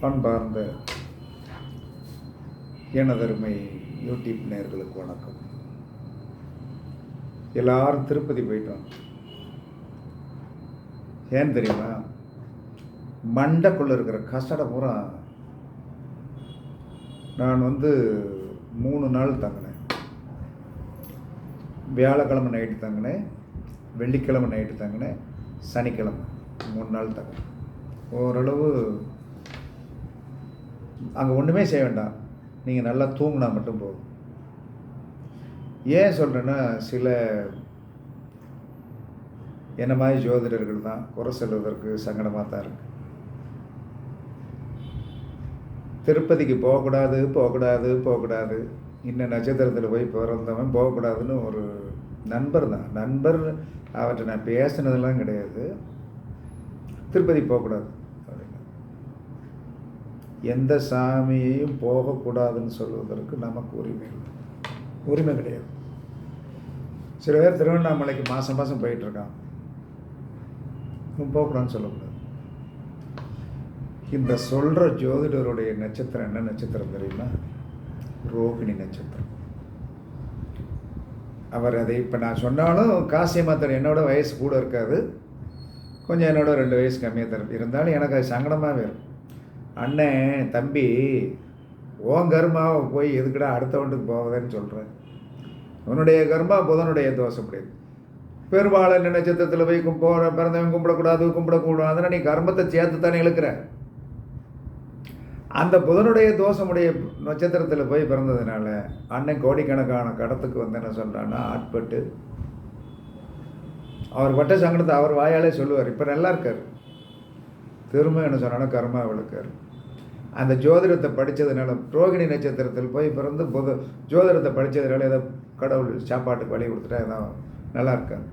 பண்பார்ந்த எனதருமை யூடியூப் நேயர்களுக்கு வணக்கம். எல்லாரும் திருப்பதி போயிட்டோம். ஏன் தெரியுமா? மண்டைக்குள்ளே இருக்கிற கசடை பூரா நான் வந்து மூணு நாள் தங்கினேன். வியாழக்கிழமை நைட்டு தங்கினேன். வெள்ளிக்கிழமை நைட்டு தங்கினேன். சனிக்கிழமை மூணு நாள் தங்கினேன். ஓரளவு அங்கே ஒன்றுமே செய்ய வேண்டாம். நீங்கள் நல்லா தூங்கினா மட்டும் போதும். ஏன் சொல்கிறேன்னா சில என்ன மாதிரி ஜோதிடர்கள் தான் குறை செல்வதற்கு சங்கடமாக தான் இருக்கு. திருப்பதிக்கு போகக்கூடாது போகக்கூடாது போகக்கூடாது. இன்னும் நட்சத்திரத்தில் போய் பிறந்தவன் போகக்கூடாதுன்னு ஒரு நண்பர் தான். நண்பர் அவற்றை நான் பேசினதெல்லாம் கிடையாது. திருப்பதி போகக்கூடாது. எந்த சாமியையும் போகக்கூடாதுன்னு சொல்வதற்கு நமக்கு உரிமை உரிமை கிடையாது. சில பேர் திருவண்ணாமலைக்கு மாதம் மாதம் போயிட்டுருக்கான் போகக்கூடாதுன்னு சொல்லக்கூடாது. இந்த சொல்கிற ஜோதிடருடைய நட்சத்திரம் என்ன நட்சத்திரம் தெரியுமா? ரோகிணி நட்சத்திரம். அவர் அதை இப்போ நான் சொன்னாலும் காசியமாத்தர் என்னோட வயசு கூட இருக்காது. கொஞ்சம் என்னோட ரெண்டு வயசு கம்மியாக தரும் இருந்தாலும் எனக்கு அது சங்கடமாகவே இருக்கும். அண்ணன் தம்பி ஓன் கர்மாவை போய் எதுக்குடா அடுத்தவண்டுக்கு போவதுன்னு சொல்கிறேன் உன்னுடைய கர்மா புதனுடைய தோஷம் கிடையாது பெரும்பாலும் நட்சத்திரத்தில் போய் கும் பிறந்தவன் கும்பிடக்கூடாது கும்பிடக்கூடாதுன்னா நீ கர்மத்தை சேர்த்து தானே இழுக்கிற? அந்த புதனுடைய தோஷமுடைய நட்சத்திரத்தில் போய் பிறந்ததுனால அண்ணன் கோடிக்கணக்கான கடத்துக்கு வந்து என்ன சொல்கிறான்னா ஆட்பட்டு. அவர் பட்ட சங்கடத்தை அவர் வாயாலே சொல்லுவார். இப்போ நல்லா இருக்கார். திரும்ப என்ன சொன்னாலும் கர்மா விழுக்கார் அந்த ஜோதிடத்தை படித்ததுனால ரோகிணி நட்சத்திரத்தில் போய் பிறந்து புத ஜோதிடத்தை படித்ததுனால ஏதோ கடவுள் சாப்பாட்டுக்கு வழி கொடுத்துட்டா ஏதோ நல்லா இருக்காது.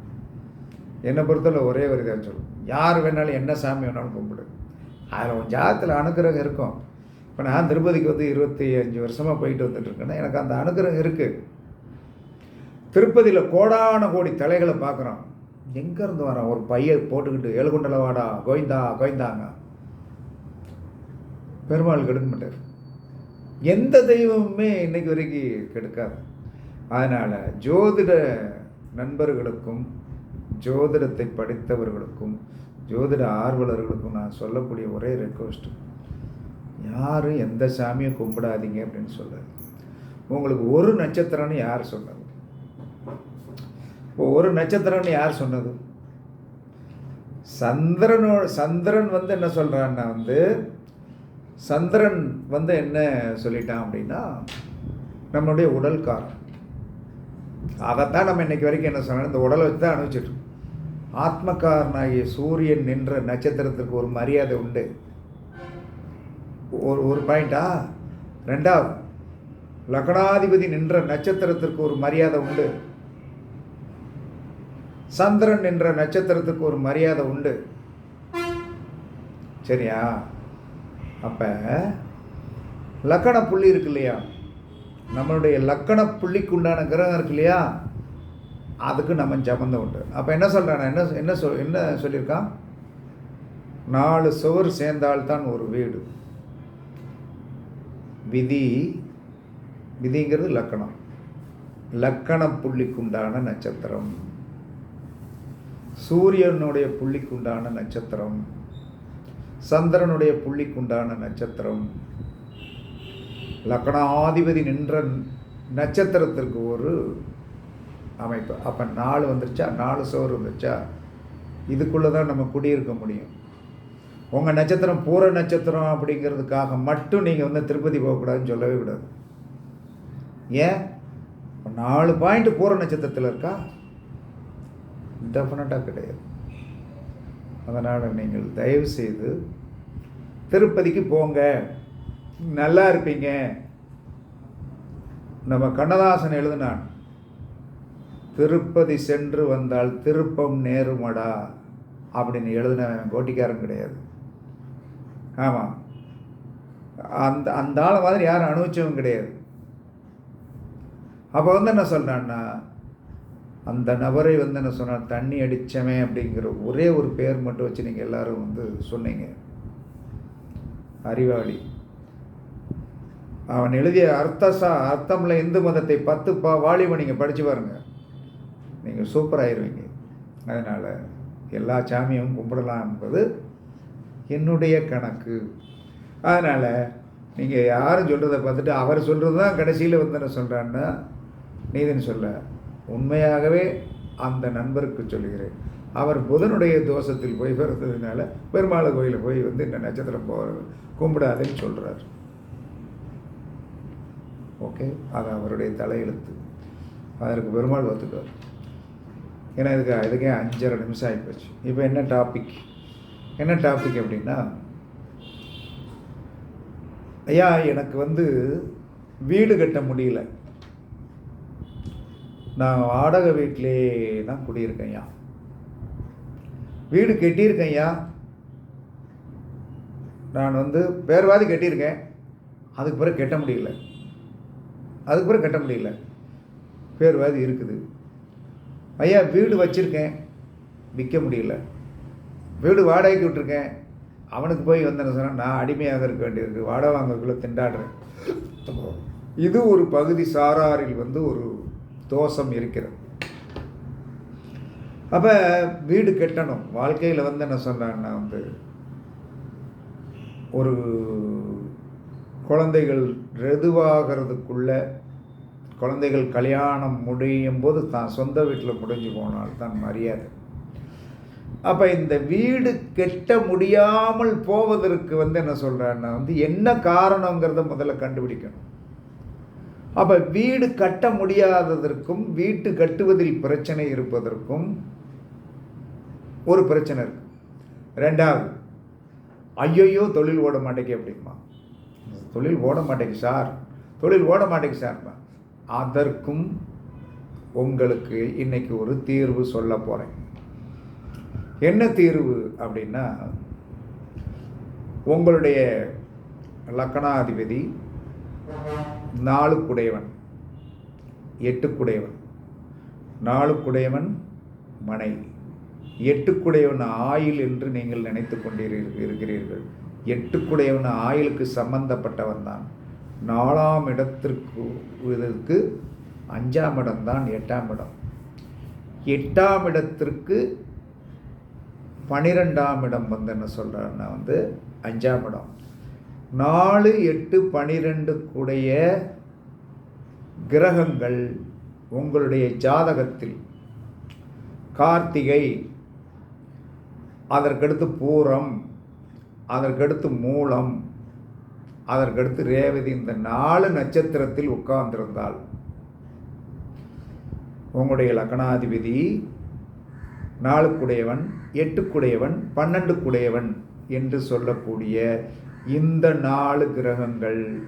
என்னை பொறுத்தவரை ஒரே ஒரு இதாக சொல்லும் யார் வேணாலும் என்ன சாமி வேணாலும் கும்பிடு. அதில் உன் ஜாதத்தில் அனுகிரகம் இருக்கும். இப்போ நான் திருப்பதிக்கு வந்து இருபத்தி அஞ்சு வருஷமாக போயிட்டு வந்துட்டுருக்கேன்னா எனக்கு அந்த அனுகிரகம் இருக்குது திருப்பதியில் கோடான கோடி தலைகளை பார்க்குறோம் எங்கேருந்து வரான்? ஒரு பைய போட்டுக்கிட்டு ஏழுகுண்டல வாடா கோவிந்தா கோவிந்தாங்க. பெருமாள் கெடுக்க மாட்டார். எந்த தெய்வமுமே இன்னைக்கு வரைக்கும் கெடுக்காது. அதனால் ஜோதிட நண்பர்களுக்கும் ஜோதிடத்தை படித்தவர்களுக்கும் ஜோதிட ஆர்வலர்களுக்கும் நான் சொல்லக்கூடிய ஒரே ரெக்வஸ்ட் யாரும் எந்த சாமியும் கும்பிடாதீங்க அப்படின்னு சொல்லாது உங்களுக்கு ஒரு நட்சத்திரம்னு யார் சொன்னது? இப்போ ஒரு நட்சத்திரம்னு யார் சொன்னது? சந்திரனோ சந்திரன் வந்து என்ன சொல்கிறான்னா வந்து சந்திரன் வந்து என்ன சொல்லிட்டான் அப்படின்னா நம்மளுடைய உடல் காரணம் அதைத்தான் நம்ம இன்னைக்கு வரைக்கும் என்ன சொன்னோம்? இந்த உடலை வச்சு தான் அனுபவிச்சிட்டு ஆத்மக்காரனாகிய சூரியன் நின்ற நட்சத்திரத்திற்கு ஒரு மரியாதை உண்டு. ஒரு ஒரு பாயிண்டா? ரெண்டாவது லக்னாதிபதி நின்ற நட்சத்திரத்திற்கு ஒரு மரியாதை உண்டு. சந்திரன் என்ற நட்சத்திரத்துக்கு ஒரு மரியாதை உண்டு. சரியா? அப்போ லக்கண புள்ளி இருக்கு இல்லையா? நம்மளுடைய லக்கண புள்ளிக்கு உண்டான கிரகம் இருக்கு இல்லையா? அதுக்கு நம்ம சம்மந்தம் உண்டு. அப்போ என்ன சொல்கிறான் என்ன என்ன சொல் என்ன சொல்லியிருக்கான்? நாலு சுவர் சேர்ந்தால்தான் ஒரு வீடு. விதி விதிங்கிறது லக்கணம். லக்கண புள்ளிக்குண்டான நட்சத்திரம். சூரியனுடைய புள்ளிக்குண்டான நட்சத்திரம். சந்திரனுடைய புள்ளிக்குண்டான நட்சத்திரம். லக்கணாதிபதி நின்ற நட்சத்திரத்திற்கு ஒரு அமைப்பு. அப்போ நாலு வந்துருச்சா? நாலு சோறு வந்துருச்சா? இதுக்குள்ளே தான் நம்ம குடியிருக்க முடியும். உங்கள் நட்சத்திரம் பூர நட்சத்திரம் அப்படிங்கிறதுக்காக மட்டும் நீங்கள் வந்து திருப்பதி போகக்கூடாதுன்னு சொல்லவே கூடாது. ஏன்? நாலு பாயிண்ட் பூர நட்சத்திரத்தில் இருக்கா? டெஃபினட்டாக கிடையாது. அதனால் நீங்கள் தயவு செய்து திருப்பதிக்கு போங்க. நல்லா இருப்பீங்க. நம்ம கண்ணதாசன் எழுதினான் திருப்பதி சென்று வந்தால் திருப்பம் நேருமடா அப்படின்னு எழுதினவன் கோட்டிக்காரன் கிடையாது. ஆமாம் அந்த அந்த ஆள் மாதிரி யாரும் அனுபவிச்சவங்க கிடையாது. அப்போ வந்து என்ன சொல்கிறான்னா அந்த நபரை வந்து என்ன சொன்னான் தண்ணி அடித்தவன் அப்படிங்கிற ஒரே ஒரு பேர் மட்டும் வச்சு நீங்கள் எல்லாரும் வந்து சொன்னீங்க. அறிவாளி. அவன் எழுதிய அர்த்தசா அர்த்தமில் இந்து மதத்தை பத்து பா வாலிபம் நீங்கள் படித்து பாருங்கள் நீங்கள் சூப்பராயிருவீங்க அதனால் எல்லா சாமியும் கும்பிடலாம் என்பது என்னுடைய கணக்கு. அதனால் நீங்கள் யாரும் சொல்கிறத பார்த்துட்டு அவர் சொல்கிறது தான் கடைசியில் வந்து என்ன சொல்கிறான்னா நீதின்னு சொல்ல. உண்மையாகவே அந்த நண்பருக்கு சொல்லுகிறேன். அவர் புதனுடைய தோஷத்தில் போய் பிறந்ததுனால பெருமாள் கோயிலில் போய் வந்து இந்த நட்சத்திரம் போகிற கும்பிடாதேன்னு சொல்கிறார் ஓகே அது அவருடைய தலையெழுத்து. அதற்கு பெருமாள் ஒத்துக்குவார். ஏன்னா இதுக்கு இதுக்கே அஞ்சரை நிமிஷம் ஆகிப்போச்சு இப்போ என்ன டாபிக் என்ன டாபிக் அப்படின்னா ஐயா எனக்கு வந்து வீடு கட்ட முடியல. நான் வாடகை வீட்டிலே தான் குடியிருக்கேன் ஐயா. வீடு கட்டியிருக்கேன் ஐயா. நான் வந்து பேர்வாதி கட்டியிருக்கேன். அதுக்கு பிறகு கட்ட முடியல. அதுக்கு பிறகு கட்ட முடியல. பேர்வாதி இருக்குது. ஐயா வீடு வச்சுருக்கேன். விற்க முடியல. வீடு வாடகைக்கு விட்டுருக்கேன். அவனுக்கு போய் வந்தேன்னு சொன்னால் நான் அடிமையாக இருக்க வேண்டியிருக்கு. வாடகை வாங்கக்குள்ளே திண்டாடுறேன். இது ஒரு பகுதி சாராரில் வந்து ஒரு தோஷம் இருக்கிறது. அப்போ வீடு கட்டணும். வாழ்க்கையில் வந்து என்ன சொன்னான்னா வந்து ஒரு குழந்தைகள் ரெதுவாகிறதுக்குள்ளே குழந்தைகள் கல்யாணம் முடியும் போது தான் சொந்த வீட்டில் முடிஞ்சு போனால் தான் மரியாதை. அப்போ இந்த வீடு கெட்ட முடியாமல் போவதற்கு வந்து என்ன சொல்கிறேன்னா வந்து என்ன காரணங்கிறத முதல்ல கண்டுபிடிக்கணும். அப்போ வீடு கட்ட முடியாததற்கும் வீட்டு கட்டுவதில் பிரச்சனை இருப்பதற்கும் ஒரு பிரச்சனை இருக்கு. ரெண்டாவது ஐயோயோ தொழில் ஓட மாட்டேங்க அப்படிமா தொழில் ஓட மாட்டேங்க சார். தொழில் ஓட மாட்டேங்க சார். அதற்கும் உங்களுக்கு இன்னைக்கு ஒரு தீர்வு சொல்ல போகிறேன் என்ன தீர்வு அப்படின்னா உங்களுடைய லக்கணாதிபதி நாளுக்குடையவன் எட்டுக்குடையவன். நாளுக்குடையவன் மனை. எட்டுக்குடையவன் ஆயில் என்று நீங்கள் நினைத்து கொண்டிருக்கிறீர்கள் எட்டுக்குடையவன் ஆயிலுக்கு சம்பந்தப்பட்டவன் தான். நாலாம் இடத்திற்கு இதற்கு அஞ்சாம் இடம்தான் எட்டாம் இடம். எட்டாம் இடத்திற்கு பனிரெண்டாம் இடம் வந்து என்ன சொல்கிறாருன்னா வந்து அஞ்சாம் இடம். நாலு எட்டு பனிரெண்டுக்குடைய கிரகங்கள் உங்களுடைய ஜாதகத்தில். கார்த்திகை அதற்கடுத்து பூரம் அதற்கடுத்து மூலம் அதற்கடுத்து ரேவதி இந்த நாலு நட்சத்திரத்தில் உட்கார்ந்திருந்தால் உங்களுடைய லக்னாதிபதி நாலுக்குடையவன் எட்டுக்குடையவன் பன்னெண்டுக்குடையவன் என்று சொல்லக்கூடிய இந்த நாலு கிரகங்கள்.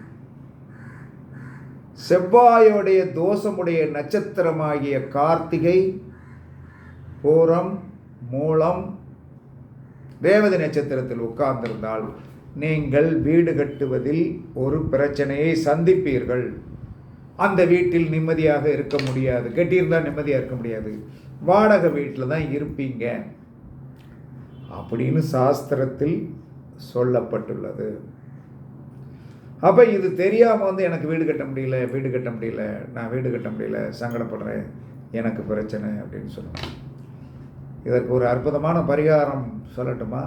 செவ்வாயோடைய தோஷமுடைய நட்சத்திரமாகிய கார்த்திகை பூரம் மூலம் ரேவதி நட்சத்திரத்தில் உட்கார்ந்திருந்தால் நீங்கள் வீடு கட்டுவதில் ஒரு பிரச்சனையை சந்திப்பீர்கள். அந்த வீட்டில் நிம்மதியாக இருக்க முடியாது. கட்டியிருந்தால் நிம்மதியாக இருக்க முடியாது. வாடகை வீட்டில் தான் இருப்பீங்க. அப்படின்னு சாஸ்திரத்தில் சொல்லப்பட்டுள்ளது. அப்போ இது தெரியாமல் வந்து எனக்கு வீடு கட்ட முடியல வீடு கட்ட முடியல நான் வீடு கட்ட முடியல சங்கடப்படுறேன் எனக்கு பிரச்சனை அப்படின்னு சொல்லுவேன் இதற்கு ஒரு அற்புதமான பரிகாரம் சொல்லட்டுமா?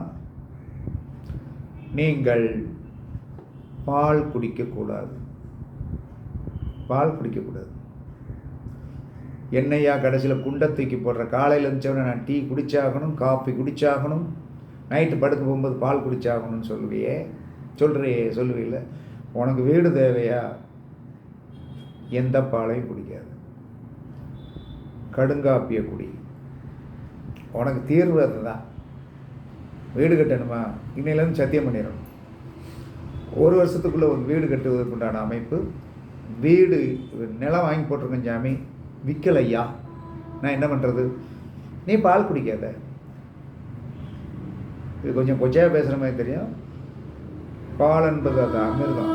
நீங்கள் பால் குடிக்கக்கூடாது பால் குடிக்கக்கூடாது. என்னையா கடைசியில் குண்டை தூக்கி போடுற காலையில் இருந்துச்சவனே நான் டீ குடிச்சாகணும் காஃபி குடிச்சாகணும் நைட்டு படுக்க போகும்போது பால் குடிச்சாகணும்னு சொல்லுவியே சொல்கிறியே சொல்லுவீல்ல உனக்கு வீடு தேவையா? எந்த பாலையும் குடிக்காது. கடுங்காப்பிய குடி. உனக்கு தீர்வு அதுதான். வீடு கட்டணுமா? இன்னிலேருந்து சத்தியம் பண்ணிடணும். ஒரு வருஷத்துக்குள்ளே ஒரு வீடு கட்டுவதற்குண்டான அமைப்பு வீடு நிலம் வாங்கி போட்டிருக்கேன் ஜாமி விற்கலையா நான் என்ன பண்ணுறது நீ பால் குடிக்காத. இது கொஞ்சம் கொச்சையாக பேசுகிற மாதிரி தெரியும். பால் என்பது அது அமிர்தம்.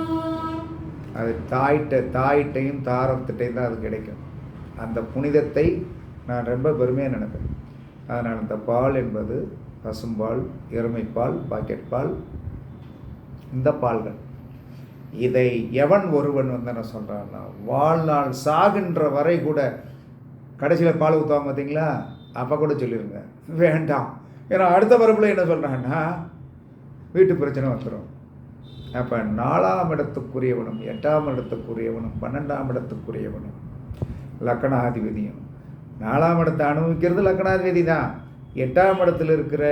அது தாயிட்ட தாயிட்டையும் தாரத்திட்டையும் தான் அது கிடைக்கும். அந்த புனிதத்தை நான் ரொம்ப பெருமையாக நினைப்பேன். அதனால் அந்த பால் என்பது பசும்பால் எருமைப்பால் பாக்கெட் பால் இந்த பால்கள். இதை எவன் ஒருவன் வந்து என்ன சொல்கிறான்னா வாழ்நாள் சாகின்ற வரை கூட கடைசியில் பால் ஊற்றுவாங்க பார்த்தீங்களா அப்போ கூட சொல்லிடுங்க வேண்டாம். ஏன்னா அடுத்த பரப்பில் என்ன சொல்கிறாங்கன்னா வீட்டு பிரச்சனை வந்துடும் அப்போ நாலாம் இடத்துக்குரியவனும் எட்டாம் இடத்துக்குரியவனும் பன்னெண்டாம் இடத்துக்குரியவனும் லக்கணாதிபதியும். நாலாம் இடத்தை அனுபவிக்கிறது லக்கணாதிபதி தான். எட்டாம் இடத்துல இருக்கிற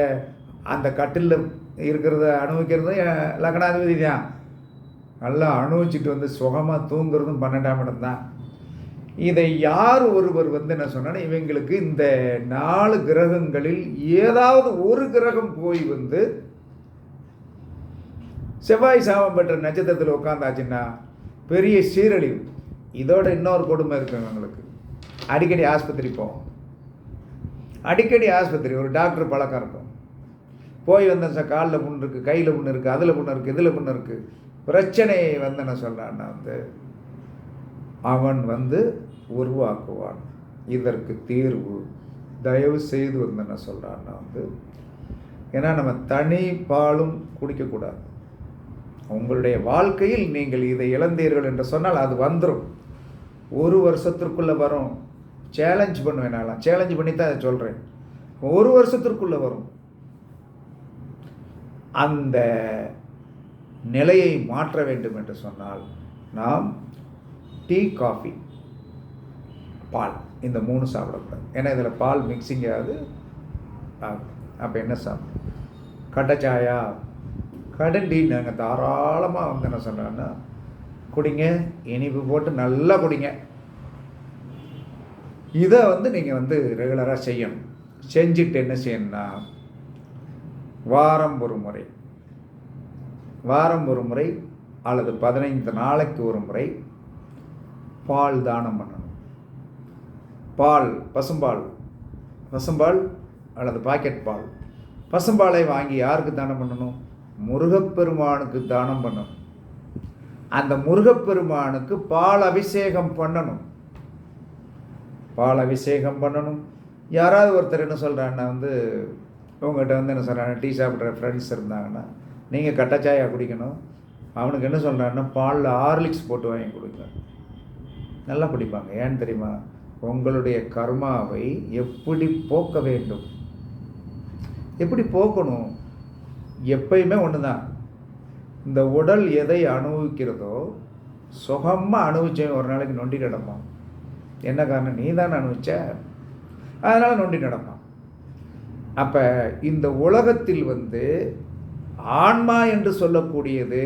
அந்த கட்டிலில் இருக்கிறத அனுபவிக்கிறது லக்கணாதிபதி தான். நல்லா அனுபவிச்சுட்டு வந்து சுகமாக தூங்குறதும் பன்னெண்டாம் இடம் தான். இதை யார் ஒருவர் வந்து என்ன சொன்னால் இவங்களுக்கு இந்த நாலு கிரகங்களில் ஏதாவது ஒரு கிரகம் போய் வந்து செவ்வாய் சாபம் பெற்ற நட்சத்திரத்தில் உட்காந்தாச்சுன்னா பெரிய சீரழிவு. இதோட இன்னொரு கொடுமை இருக்கு எங்களுக்கு அடிக்கடி ஆஸ்பத்திரி போவோம். அடிக்கடி ஆஸ்பத்திரி ஒரு டாக்டர் பழக்கம் இருக்கும். போய் வந்த சார் காலில் புண்ணு இருக்குது கையில் புண்ணு இருக்குது அதில் புண்ணு இருக்குது இதில் புண்ணு இருக்குது பிரச்சனையை வந்து என்ன சொல்கிறான்னா வந்து அவன் வந்து உருவாக்குவான். இதற்கு தீர்வு. தயவு செய்து வந்து என்ன சொல்கிறான்னா வந்து ஏன்னா நம்ம தனி பாலும் குடிக்கக்கூடாது. உங்களுடைய வாழ்க்கையில் நீங்கள் இதை இழந்தீர்கள் என்று சொன்னால் அது வந்துடும் ஒரு வருஷத்திற்குள்ளே வரும். சேலஞ்ச் பண்ணுவேன் நான். சேலஞ்ச் பண்ணி தான் அதை சொல்கிறேன் ஒரு வருஷத்திற்குள்ளே வரும். அந்த நிலையை மாற்ற வேண்டும் என்று சொன்னால் நாம் டீ காஃபி பால். இந்த மூணு சாப்பிடக்கூடாது. ஏன்னா இதில் பால் மிக்சிங் ஆகுது. அப்போ என்ன சாப்பிடும் கட்டச்சாயா கடண்டி நாங்கள் தாராளமாக வந்து என்ன சொன்னோன்னா குடிங்க இனிப்பு போட்டு நல்லா குடிங்க. இதை வந்து நீங்கள் வந்து ரெகுலராக செய்யணும். செஞ்சுட்டு என்ன செய்யணும்னா வாரம் ஒரு முறை. வாரம் ஒரு முறை அல்லது பதினைந்து நாளைக்கு ஒரு முறை பால் தானம் பண்ணணும். பால் பசும்பால். பசும்பால் அல்லது பாக்கெட் பால். பசும்பாலை வாங்கி யாருக்கு தானம் பண்ணணும்? முருகப்பெருமானுக்கு தானம் பண்ணணும். அந்த முருகப்பெருமானுக்கு பால் அபிஷேகம் பண்ணணும். பால் அபிஷேகம் பண்ணணும். யாராவது ஒருத்தர் என்ன சொல்கிறான்னா வந்து உங்கள்கிட்ட வந்து என்ன சொல்கிறாங்க டீ சாப்பிட்ற ஃப்ரெண்ட்ஸ் இருந்தாங்கன்னா நீங்கள் கட்டச்சாயாக குடிக்கணும். அவனுக்கு என்ன சொல்கிறான்னா பாலில் ஹார்லிக்ஸ் போட்டு வாங்கி கொடுங்க. நல்லா பிடிப்பாங்க. ஏன்னு தெரியுமா? உங்களுடைய கர்மாவை எப்படி போக்க வேண்டும்? எப்படி போக்கணும்? எப்பயுமே ஒன்று தான் இந்த உடல் எதை அனுபவிக்கிறதோ சுகமாக அனுபவிச்சேன் ஒரு நாளைக்கு நொண்டி நடப்பான். என்ன காரணம்? நீ தான் அனுபவிச்ச? அதனால் நொண்டி நடப்பான். அப்போ இந்த உலகத்தில் வந்து ஆன்மா என்று சொல்லக்கூடியது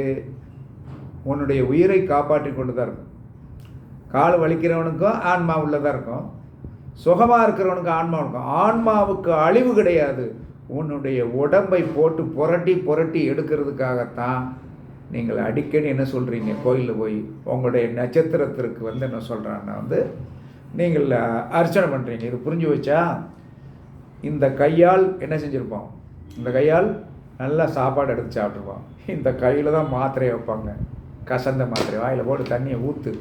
உன்னுடைய உயிரை காப்பாற்றி கொண்டு தான் இருக்கும். கால் வலிக்கிறவனுக்கும் ஆன்மா உள்ளதாக இருக்கும். சுகமாக இருக்கிறவனுக்கு ஆன்மா இருக்கும். ஆன்மாவுக்கு அழிவு கிடையாது. உன்னுடைய உடம்பை போட்டு புரட்டி புரட்டி எடுக்கிறதுக்காகத்தான் நீங்கள் அடிக்கடி என்ன சொல்கிறீங்க கோயிலில் போய் உங்களுடைய நட்சத்திரத்திற்கு வந்து என்ன சொல்கிறான்னா வந்து நீங்கள் அர்ச்சனை பண்ணுறீங்க இது புரிஞ்சு வச்சா இந்த கையால் என்ன செஞ்சுருப்போம்? இந்த கையால் நல்லா சாப்பாடு எடுத்து சாப்பிட்ருப்போம் இந்த கையில் தான் மாத்திரையை வைப்பாங்க. கசந்த மாத்திரை. வாயில் போட்டு தண்ணியை ஊற்று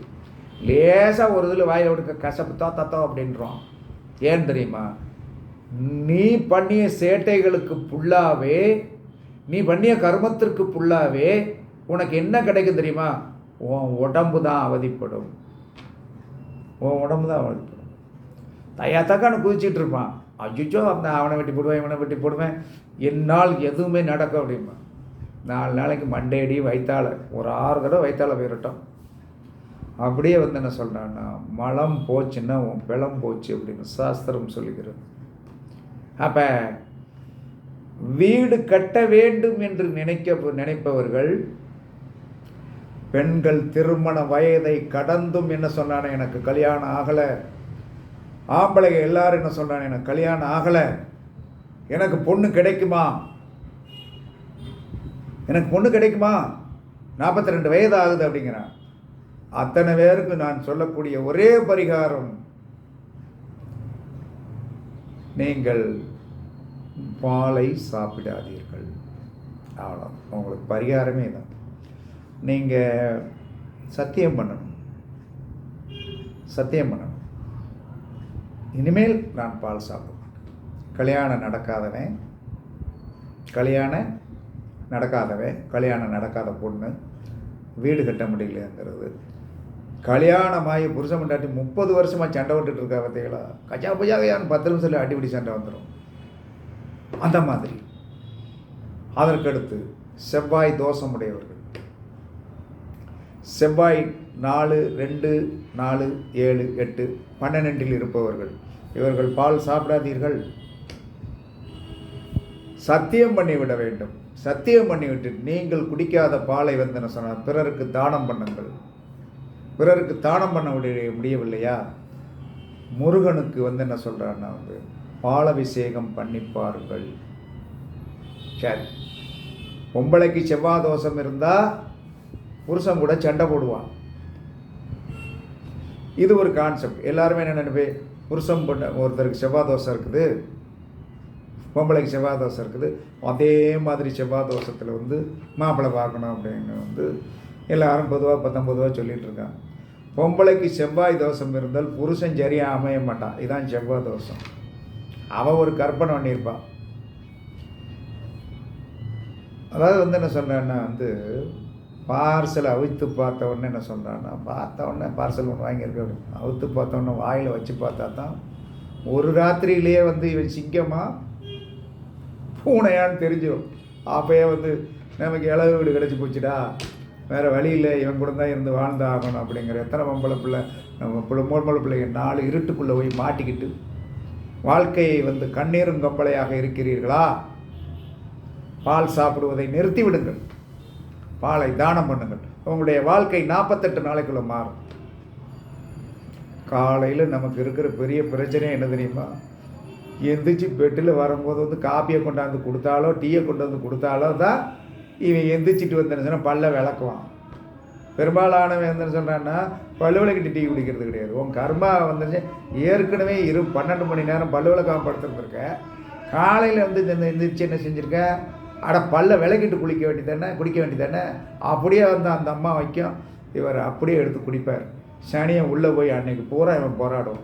லேசாக ஒரு இதில் வாயில் விடுக்க கசப்பு தத்தோ அப்படின்றோம். ஏன் தெரியுமா? நீ பண்ணிய சேட்டைகளுக்கு புல்லாவே நீ பண்ணிய கர்மத்திற்கு புல்லாவே உனக்கு என்ன கிடைக்கும் தெரியுமா? உன் உடம்பு தான் அவதிப்படும். உன் உடம்பு தான் அவதிப்படும். தயா தக்கான குதிச்சிட்டு இருப்பான். அஜிச்சோ அந்த அவனை வெட்டி போடுவேன் இவனை வெட்டி போடுவேன். என்னால் எதுவுமே நடக்கும் அப்படிமா நாலு நாளைக்கு மண்டையடி வைத்தால ஒரு ஆறு தடவை வைத்தாழ போயிடட்டும் அப்படியே வந்து என்ன சொல்கிறான்னா மலம் போச்சுன்னா உன் பிளம் போச்சு அப்படின்னு சாஸ்திரம் சொல்லுகிறது. அப்போ வீடு கட்ட வேண்டும் என்று நினைக்க நினைப்பவர்கள் பெண்கள் திருமண வயதை கடந்தும் என்ன சொன்னானே எனக்கு கல்யாணம் ஆகலை. ஆம்பளைங்க எல்லாரும் என்ன சொல்கிறாங்க எனக்கு கல்யாணம் ஆகலை. எனக்கு பொண்ணு கிடைக்குமா? எனக்கு பொண்ணு கிடைக்குமா? நாற்பத்தி ரெண்டு வயது ஆகுது அப்படிங்கிறான். அத்தனை பேருக்கு நான் சொல்லக்கூடிய ஒரே பரிகாரம். நீங்கள் பாலை சாப்பிடாதீர்கள். அவ்வளோ உங்களுக்கு பரிகாரமே தான் நீங்கள் சத்தியம் பண்ணணும். சத்தியம் பண்ணணும். இனிமேல் நான் பால் சாப்பிடுவேன் கல்யாணம் நடக்காதவன் கல்யாணம் நடக்காதவன் கல்யாணம் நடக்காத பொண்ணு வீடு கட்ட முடியலங்கிறது கல்யாணமாகி புருஷன் பண்ணாட்டி முப்பது வருஷமாக சண்டை விட்டுட்டு இருக்கா பார்த்தீங்களா கச்சா பஜாகையான்னு பத்து நிமிஷத்தில் அடிப்படி சண்டை வந்துடும் அந்த மாதிரி. அதற்கடுத்து செவ்வாய் தோஷமுடையவர்கள். செவ்வாய் நாலு ரெண்டு நாலு ஏழு எட்டு பன்னெண்டில் இருப்பவர்கள். இவர்கள் பால் சாப்பிடாதீர்கள். சத்தியம் பண்ணிவிட வேண்டும். சத்தியம் பண்ணிவிட்டு நீங்கள் குடிக்காத பாலை வந்து என்ன சொன்னால் பிறருக்கு தானம் பண்ணுங்கள். பிறருக்கு தானம் பண்ண முடிய முடியவில்லையா? முருகனுக்கு வந்து என்ன சொல்கிறான்னா வந்து பாலபிஷேகம் பண்ணிப்பார்கள். சரி. பொம்பளைக்கு செவ்வாய் தோஷம் இருந்தால் புருஷன் கூட சண்டை போடுவான். இது ஒரு கான்செப்ட் எல்லாருமே என்ன நினைப்பே? புருஷன் பொண்ணு ஒருத்தருக்கு செவ்வாய் தோசை இருக்குது. பொம்பளைக்கு செவ்வாய் தோசை இருக்குது. அதே மாதிரி செவ்வாய் தோஷத்தில் வந்து மாப்பிள்ளை பார்க்கணும் அப்படின்னு வந்து எல்லாரும் பொதுவாக பத்தொம்பதுவா சொல்லிகிட்டு இருக்காங்க. பொம்பளைக்கு செவ்வாய் தோஷம் இருந்தால் புருஷன் சரியாக அமைய மாட்டான் இதான் செவ்வாய் தோஷம். அவன் ஒரு கற்பனை பண்ணியிருப்பான் அதாவது வந்து என்ன சொல்கிறேன்னா வந்து பார்சலை அவித்து பார்த்த உடனே என்ன சொல்கிறான்னா பார்த்த உடனே பார்சல் ஒன்று வாங்கியிருக்க அப்படின்னு. அவிழ்த்து பார்த்த உடனே வாயில் வச்சு பார்த்தா தான் ஒரு ராத்திரியிலேயே வந்து இவன் சிங்கமாக பூனையான்னு தெரிஞ்சிடும் அப்போயே வந்து நமக்கு இளவு வீடு கிடச்சி போச்சுடா. வேறு வழி இல்லை இவன் கூட தான் இருந்து வாழ்ந்து ஆகணும் அப்படிங்கிற எத்தனை பொம்பளை பிள்ளை நம்ம பிள்ளை பிள்ளைங்க நாலு இருட்டுக்குள்ளே போய் மாட்டிக்கிட்டு வாழ்க்கையை வந்து கண்ணீரும் கப்பலையாக இருக்கிறீர்களா? பால் சாப்பிடுவதை நிறுத்தி விடுங்கள் பாலை தானம் பண்ணுங்கள். உங்களுடைய வாழ்க்கை நாற்பத்தெட்டு நாளைக்குள்ளே மாறும். காலையில் நமக்கு இருக்கிற பெரிய பிரச்சனை என்ன தெரியுமா? எந்திரிச்சு பெட்டில் வரும்போது வந்து காப்பியை கொண்டாந்து கொடுத்தாலோ டீயை கொண்டு வந்து கொடுத்தாலோ தான் இவன் எந்திரிச்சிட்டு வந்தேன்னு சொன்னால் பல்ல விளக்குவான். பெரும்பாலானவன் என்ன சொல்கிறான்னா பல்லு விளக்கிட்டு டீ குடிக்கிறது கிடையாது. உன் கர்மா வந்துச்சு. ஏற்கனவே இரு பன்னெண்டு மணி நேரம் பல்லு விளக்காம படுத்துருந்துருக்க. காலையில் வந்து இந்த எந்திரிச்சு என்ன செஞ்சுருக்க? அட பல்ல விளக்கிட்டு குளிக்க வேண்டியதானே குடிக்க வேண்டியதானே அப்படியே வந்து அந்த அம்மா வைக்கும். இவர் அப்படியே எடுத்து குடிப்பார். சனியை உள்ளே போய் அன்னைக்கு பூரா இவன் போராடும்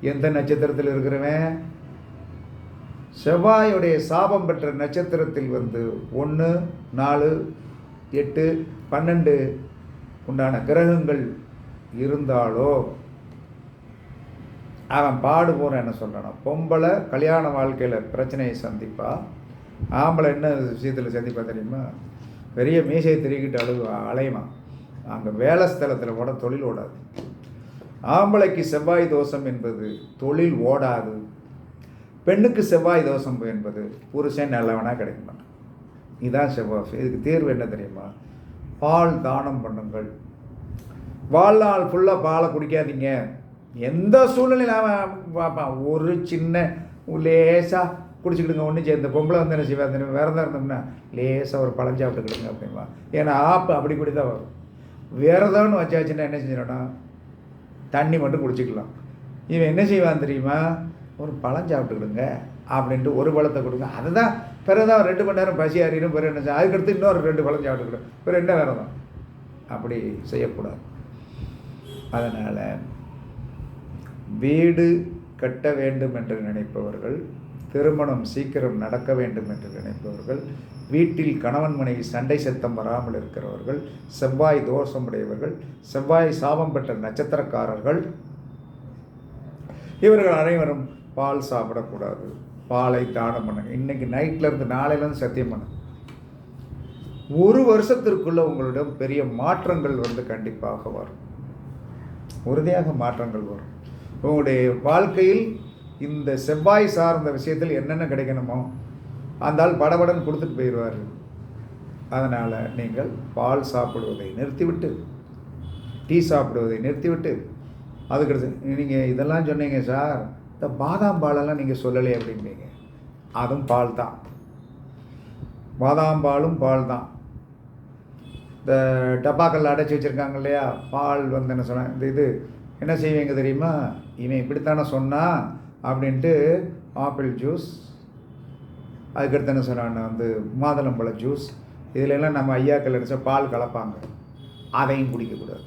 எந்த நட்சத்திரத்தில் இருக்கிறவன்? செவ்வாயுடைய சாபம் பெற்ற நட்சத்திரத்தில் வந்து ஒன்று நாலு எட்டு பன்னெண்டு உண்டான கிரகங்கள் இருந்தாலோ அவன் பாடு போகிற என்ன சொல்கிறானா பொம்பளை கல்யாண வாழ்க்கையில் பிரச்சனையை சந்திப்பா. ஆம்பளை என்ன விஷயத்தில் சந்திப்பா தெரியுமா? பெரிய மீசையை திருக்கிட்டு அழகு அலையுமா? அங்கே வேலை ஸ்தலத்தில் கூட தொழில் ஓடாது. ஆம்பளைக்கு செவ்வாய் தோஷம் என்பது தொழில் ஓடாது. பெண்ணுக்கு செவ்வாய் தோஷம் என்பது புருஷன் நல்லவனாக கிடைக்க மாட்டான் இதுதான் செவ்வாய் இதுக்கு தீர்வு என்ன தெரியுமா? பால் தானம் பண்ணுங்கள். வாழ்நாள் ஃபுல்லாக பாலை குடிக்காதீங்க. எந்த சூழ்நிலையும் பார்ப்பான்? ஒரு சின்ன லேசாக குடிச்சுக்கிடுங்க. ஒன்றும் சேர்ந்த பொம்பளை வந்து என்ன செய்வா? அந்த விரதம் இருந்தோம்னா லேசாக ஒரு பழம் சாப்பிட்டுக்கிடுங்க அப்படிமா ஏன்னா ஆப்பு அப்படி குடி தான் வரும். விரதம்னு வச்சாச்சுன்னா என்ன செஞ்சிடணும்? தண்ணி மட்டும் குடிச்சிக்கலாம். இவன் என்ன செய்வான் தெரியுமா? ஒரு பழம் சாப்பிட்டுக்கிடுங்க அப்படின்ட்டு ஒரு பழத்தை கொடுங்க. அதுதான் பிறகுதான் ரெண்டு மணி நேரம் பசி அறியும் பிறகு என்ன அதுக்கடுத்து இன்னொரு ரெண்டு பழம் சாப்பிட்டுக்கிடும். பிறகு என்ன விரதம் அப்படி செய்யக்கூடாது. அதனால் வீடு கட்ட வேண்டும் என்று நினைப்பவர்கள் திருமணம் சீக்கிரம் நடக்க வேண்டும் என்று நினைப்பவர்கள் வீட்டில் கணவன் மனைவி சண்டை சத்தம் வராமல் இருக்கிறவர்கள் செவ்வாய் தோஷம் உடையவர்கள் செவ்வாய் சாபம் பெற்ற நட்சத்திரக்காரர்கள் இவர்கள் அனைவரும் பால் சாப்பிடக்கூடாது. பாலை தானம் பண்ணுங்க இன்னைக்கு நைட்லேருந்து நாளையிலேருந்து சத்தியம் பண்ணுங்க ஒரு வருஷத்திற்குள்ளே உங்களிடம் பெரிய மாற்றங்கள் வந்து கண்டிப்பாக வரும். உறுதியாக மாற்றங்கள் வரும். உங்களுடைய வாழ்க்கையில் இந்த செவ்வாய் சார்ந்த விஷயத்தில் என்னென்ன கிடைக்கணுமோ அந்தால் படபடன் கொடுத்துட்டு போயிடுவார். அதனால் நீங்கள் பால் சாப்பிடுவதை நிறுத்திவிட்டு டீ சாப்பிடுவதை நிறுத்திவிட்டு அதுக்கடுத்து நீங்கள் இதெல்லாம் சொன்னீங்க சார் இந்த பாதாம் பாலெல்லாம் நீங்கள் சொல்லலை அப்படின்பீங்க அதுவும் பால் தான். பாதாம் பாலும் பால் தான். இந்த டப்பாக்கள் அடைச்சி வச்சுருக்காங்க இல்லையா? பால் வந்து என்ன சொன்னேன் இந்த இது என்ன செய்வீங்க தெரியுமா? இவன் இப்படித்தானே சொன்னான் அப்படின்ட்டு ஆப்பிள் ஜூஸ் அதுக்கடுத்து என்ன சொன்னான் வந்து மாதுளம்பழ ஜூஸ் இதிலெல்லாம் நம்ம ஐயாக்கள் அடிச்ச பால் கலப்பாங்க. அதையும் குடிக்கக்கூடாது.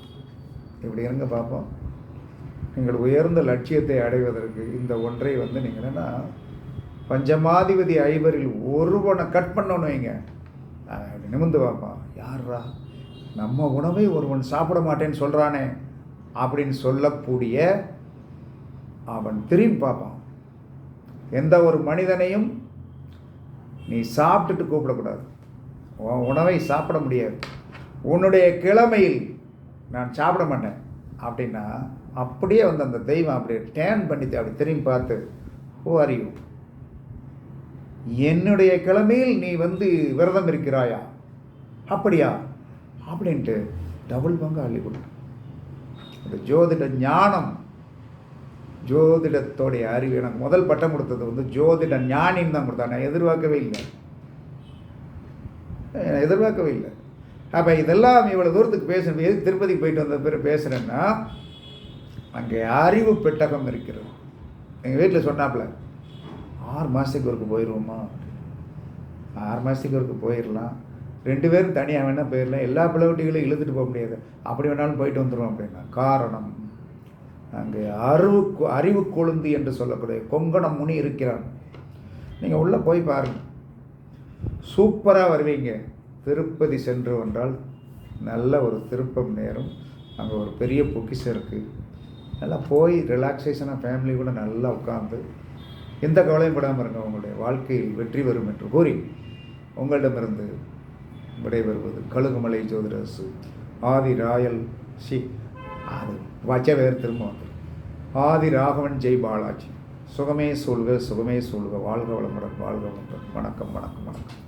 இப்படி இருங்க பார்ப்போம் நீங்கள் உயர்ந்த லட்சியத்தை அடைவதற்கு இந்த ஒன்றை வந்து நீங்கள் என்னென்னா பஞ்சமாதிபதி ஐவரில் ஒருவனை கட் பண்ணணும் வைங்க. நிமிந்து பார்ப்பான் யார்ரா? நம்ம உணவை ஒருவன் சாப்பிட மாட்டேன்னு சொல்கிறானே அப்படின்னு சொல்லக்கூடிய அவன் திரும்பி பார்ப்பான். எந்த ஒரு மனிதனையும் நீ சாப்பிட்டுட்டு கூப்பிடக்கூடாது. உன் உணவை சாப்பிட முடியாது. உன்னுடைய கிழமையில் நான் சாப்பிட மாட்டேன். அப்படின்னா அப்படியே வந்து அந்த தெய்வம் அப்படியே டேன் பண்ணி அப்படி திரும்பி பார்த்து ஓ அறிவு என்னுடைய கிழமையில் நீ வந்து விரதம் இருக்கிறாயா? அப்படியா? அப்படின்ட்டு டபுள் பங்கு அள்ளி கொடு அந்த ஜோதிட ஞானம் ஜோதிடத்தோடைய அறிவு எனக்கு முதல் பட்டம் கொடுத்தது வந்து ஜோதிட ஞானின்னு தான் கொடுத்தாங்க நான் எதிர்பார்க்கவே இல்லை. எதிர்பார்க்கவே இல்லை. அப்போ இதெல்லாம் இவ்வளோ தூரத்துக்கு பேசணும் திருப்பதிக்கு போயிட்டு வந்த பிறகு பேசுகிறேன்னா அங்கே அறிவு பெட்டகம் இருக்கிறது. எங்கள் வீட்டில் சொன்னாப்புல ஆறு மாதத்துக்கு ஒருக்கு போயிடுவோமா ஆறு மாதத்துக்கு ஒருக்கு போயிடலாம் ரெண்டு பேரும் தனியாக வேணால் போயிடலாம் எல்லா பிளவுட்டிகளையும் இழுத்துட்டு போக முடியாது. அப்படி வேணாலும் போயிட்டு வந்துடுவோம் அப்படின்னா காரணம் அங்கே அறிவு அறிவு கொழுந்து என்று சொல்லக்கூடிய கொங்கணம் முனி இருக்கிறான். நீங்கள் உள்ளே போய் பாருங்கள் சூப்பராக வருவீங்க. திருப்பதி சென்று வந்தால் நல்ல ஒரு திருப்பம் நேரம். அங்கே ஒரு பெரிய பொக்கிஷம் இருக்குது நல்லா போய் ரிலாக்ஸேஷனாக ஃபேமிலி கூட நல்லா உட்காந்து எந்த கவலையும் படாமல் இருங்க. உங்களுடைய வாழ்க்கையில் வெற்றி வரும் என்று கூறி உங்களிடமிருந்து விடைபெறுவது கழுகுமலை ஜோதிரசு ஆதி ராயல் ஷி அது வச்ச வேறு திரும்ப வந்துடும் ஆதி ராகவன் ஜெய் பாலாஜி. சுகமே சொல்க சுகமே சொல்க வாழ்க வளமுடன் வாழ்க வளமுடன். வணக்கம் வணக்கம் வணக்கம்.